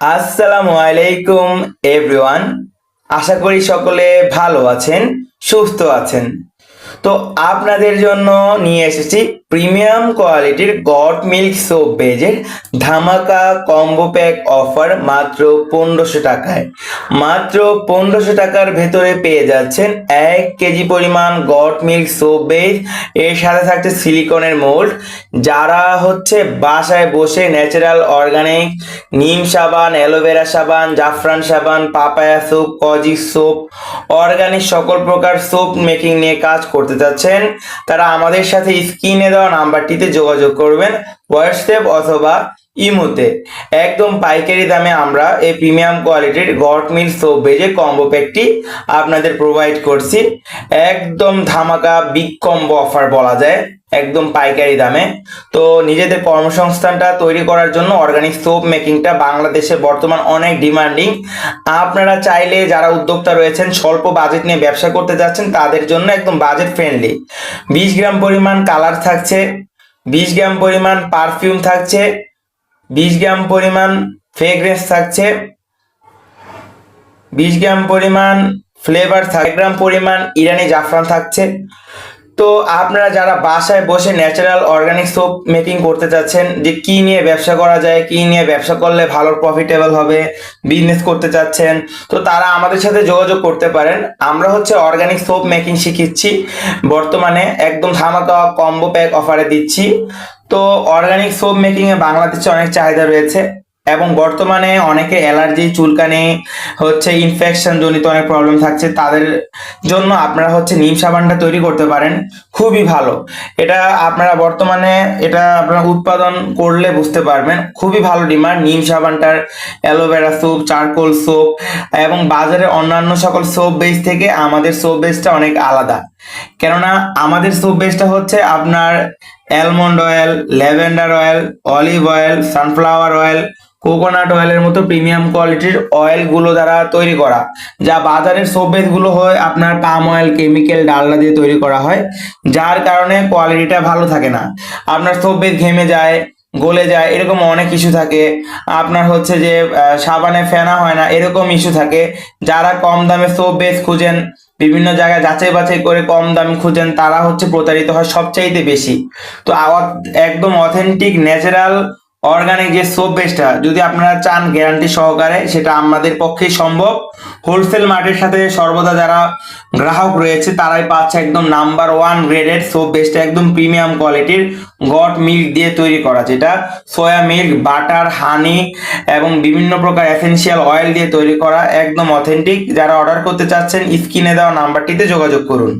আসসালামু আলাইকুম এভরিওয়ান আশা করি সকলে ভালো আছেন, সুস্থ আছেন। তো আপনাদের জন্য নিয়ে এসেছি প্রিমিয়াম কোয়ালিটির গড মিল্ক সোপ বেজের ধামাকা কম্বো প্যাক অফার মাত্র পনেরোশো টাকায়। মাত্র পনেরোশো টাকার ভেতরে পেয়ে যাচ্ছেন এক কেজি পরিমাণ গড মিল্ক সোপ বেজ। এর সাথে থাকছে সিলিকনের মোল্ড। যারা হচ্ছে বাসায় বসে ন্যাচারাল অর্গানিক, নিম সাবান, অ্যালোভেরা সাবান, জাফরান সাবান, পাপায়া সোপ কজি সোপ, অর্গানিক সকল প্রকার সোপ মেকিং নিয়ে কাজ করতে চাচ্ছেন, তারা আমাদের সাথে স্ক্রিনে দেওয়া নাম্বারটিতে যোগাযোগ করবেন হোয়াটসঅ্যাপ অথবা ইমোতে। একদম পাইকারি দামে আমরা এই প্রিমিয়াম কোয়ালিটির গট মিল সোপ ভেজে কম্বো প্যাকটি আপনাদের প্রোভাইড করছি। একদম ধামাকা বিগ কম্বো অফার বলা যায়। একদম পাইকারি দামে। তো নিজেদের কর্মসংস্থানটা তৈরি করার জন্য অর্গানিক সোপ মেকিংটা বাংলাদেশে বর্তমান অনেক ডিমান্ডিং আপনারা চাইলে যারা উদ্যোক্তা রয়েছেন, স্বল্প বাজেট নিয়ে ব্যবসা করতে যাচ্ছেন, তাদের জন্য একদম বাজেট ফ্রেন্ডলি বিশ গ্রাম পরিমাণ কালার থাকছে, বিশ গ্রাম পরিমাণ পারফিউম থাকছে, বিশ গ্রাম পরিমাণ ফ্রেগ্রেন্স থাকছে, বিশ গ্রাম পরিমাণ ফ্লেভার থাকছে গ্রাম পরিমাণ ইরানি জাফরান থাকছে। তো আপনারা যারা বাসায় বসে ন্যাচারাল অর্গানিক সোপ মেকিং করতে চাচ্ছেন, যে কি নিয়ে ব্যবসা করা যায়, কি নিয়ে ব্যবসা করলে ভালো প্রফিটেবল হবে বিজনেস করতে চাচ্ছেন, তো তারা আমাদের সাথে যোগাযোগ করতে পারেন। আমরা হচ্ছে অর্গানিক সোপ মেকিং শিখিচ্ছি। বর্তমানে একদম ধামাকা কম্বো প্যাক অফারে দিচ্ছি। তো অর্গানিক সোপ মেকিংয়ে বাংলাদেশে অনেক চাহিদা রয়েছে। এবং বর্তমানে অনেকে অ্যালার্জি, চুলকানি, হচ্ছে ইনফেকশন জনিত অনেক প্রবলেম থাকছে, তাদের জন্য আপনারা হচ্ছে নিম সাবানটা তৈরি করতে পারেন, খুবই ভালো। এটা আপনারা বর্তমানে এটা আপনারা উৎপাদন করলে বুঝতে পারবেন, খুবই ভালো ডিমান্ড, নিম সাবানটার aloe vera soap charcoal soap এবং বাজারে অন্যান্য সকল সোপ বেস থেকে আমাদের সোপ বেসটা অনেক আলাদা। কেননা আমাদের সোপ বেসটা হচ্ছে আপনার almond oil lavender oil olive oil sunflower oil coconut অয়েলের মতো প্রিমিয়াম কোয়ালিটির অয়েলগুলো দ্বারা তৈরি করা। যা বাজারের বেসগুলো হয় আপনার পাম অয়েল কেমিক্যাল ডালডা দিয়ে তৈরি করা হয়, যার কারণে কোয়ালিটিটা ভালো থাকে না। আপনার বেস ঘেমে যায়, গলে যায়, এরকম অনেক ইস্যু থাকে। আপনার হচ্ছে যে সাবানে ফেনা হয় না, এরকম ইস্যু থাকে। যারা কম দামে সোপ বেস খুঁজেন বিভিন্ন জায়গায় যাচাই বাছাই করে কম দাম খুঁজেন, তারা হচ্ছে প্রতারিত হয় সবচাইতে বেশি। তো একদম অথেন্টিক ন্যাচারাল অর্গানিক যে সোপ বেসটা যদি আপনারা চান গ্যারান্টি সহকারে, সেটা আমাদের পক্ষেই সম্ভব। হোলসেল মার্টের সাথে সর্বদা যারা গ্রাহক রয়েছে, তারাই পাচ্ছে একদম নাম্বার ওয়ান গ্রেডেড সোপ বেসটা একদম প্রিমিয়াম কোয়ালিটির গট মিল্ক দিয়ে তৈরি করা, যেটা সয়া মিল্ক বাটার হানি এবং বিভিন্ন প্রকার এসেনশিয়াল অয়েল দিয়ে তৈরি করা একদম অথেন্টিক যারা অর্ডার করতে চাচ্ছেন স্ক্রিনে দেওয়া নাম্বারটিতে যোগাযোগ করুন।